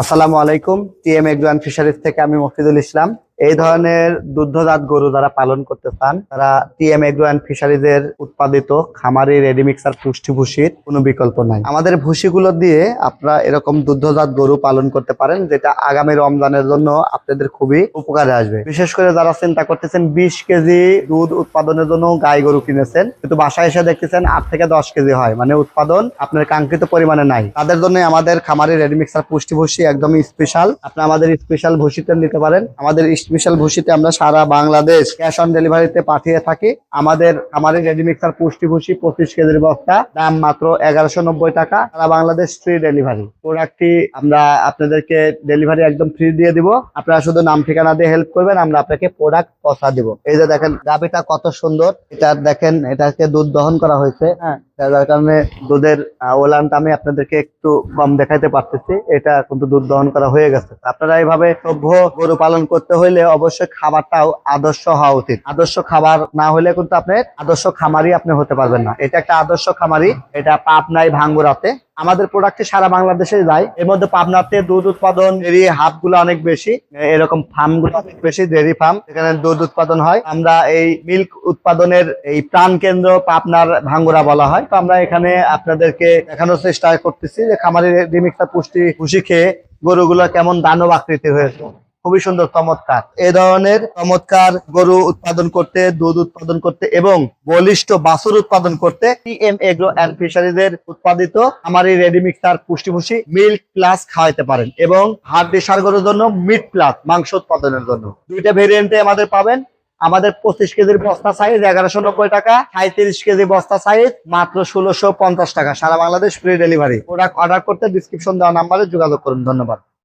আসসালামু আলাইকুম TM এগ্রান fisheries থেকে আমি মফিদুল ইসলাম। এই ধরনের দুগ্ধজাত গরু যারা পালন করতে চান, তারা টিএম এগ্রান ফিশারিজের উৎপাদিত খামারি রেডি মিক্সার পুষ্টি ভুসির কোনো বিকল্প নাই। আমাদের ভুসিগুলো দিয়ে আপনারা এরকম দুগ্ধজাত গরু পালন করতে পারেন, যেটা আগামী রমজানের জন্য আপনাদের খুবই উপকারে আসবে। বিশেষ করে যারা চিন্তা করতেছেন বিশ কেজি দুধ উৎপাদনের জন্য গাই গরু কিনেছেন, কিন্তু বাসায় এসে দেখতেছেন আট থেকে দশ কেজি হয় মানে উৎপাদন আপনার কাঙ্ক্ষিত পরিমাণে নাই। তাদের জন্য আমাদের খামারি রেডি মিক্সার পুষ্টি ভুসি একদমই স্পেশাল আপনি আমাদের স্পেশাল ভুসিতে নিতে পারেন। আমাদের স্পেশাল ভুসিতে আমরা সারা বাংলাদেশ ক্যাশ অন ডেলিভারিতে পাঠিয়ে থাকি। আমাদের খামারি রেডি মিক্সার পুষ্টি ভুসি পঁচিশ কেজির বস্তা, দাম মাত্র এগারোশো নব্বই টাকা। সারা বাংলাদেশ ফ্রি ডেলিভারি প্রোডাক্টটি আমরা আপনাদেরকে ডেলিভারি একদম ফ্রি দিয়ে দিব। আপনারা শুধু নাম, ঠিকানা দিয়ে হেল্প করবেন, আমরা আপনাকে প্রোডাক্ট পৌঁছা দিব। এই যে দেখেন গাভিটা কত সুন্দর। এটা দেখেন, এটাকে দুধ দহন করা হয়েছে। হ্যাঁ। যার কারণে দুধের ওলানটা আমি আপনাদেরকে একটু কম দেখাইতে পারতেছি, এটা কিন্তু দুধ দহন করা হয়ে গেছে। আপনারা এইভাবে সভ্য গরু পালন করতে হইলে অবশ্যই খাবারটাও আদর্শ হওয়া উচিত। আদর্শ খাবার না হলে কিন্তু আপনি, আদর্শ খামারি আপনি হতে পারবেন না। এটা একটা আদর্শ খামারি এটা পাপ নাই ভাঙ্গুরাতে আমাদের প্রোডাক্টে সারা বাংলাদেশে যায়। এর মধ্যে পাবনাতে দুধ উৎপাদন ডেরি হাবগুলো অনেক বেশি। এরকম ফার্মগুলো অনেক বেশি ডেরি ফার্ম এখানে দুধ উৎপাদন হয়। আমরা এই মিল্ক উৎপাদনের এই প্রাণ কেন্দ্র পাবনার ভাঙ্গুরা বলা হয়। তো আমরা এখানে আপনাদেরকে দেখানোর চেষ্টা করতেছি যে খামারের রিমিক্সা পুষ্টি খুশি খেয়ে গরুগুলো কেমন দানব আকৃতি হয়েছে। খুবই সুন্দর, চমৎকার। এ ধরনের চমৎকার গরু উৎপাদন করতে, দুধ উৎপাদন করতে এবং বলিষ্ঠ বাছুর উৎপাদন করতে এগ্রো অ্যান্ড উৎপাদিত আমার এই রেডি মিক্সার পুষ্টি ভুষি মিল্ক প্লাস খাওয়াইতে পারেন এবং হাড় সার গরুর জন্য মিট প্লাস মাংস উৎপাদনের জন্য। দুইটা ভেরিয়েন্টে আমাদের পাবেন। আমাদের পঁচিশ কেজির বস্তা সাইজ এগারোশো নব্বই টাকা সাঁত্রিশ কেজি বস্তা সাইজ মাত্র ষোলোশো পঞ্চাশ টাকা। সারা Bangladesh free delivery product order করতে ডিসক্রিপশন দেওয়া নাম্বারে যোগাযোগ করুন। ধন্যবাদ।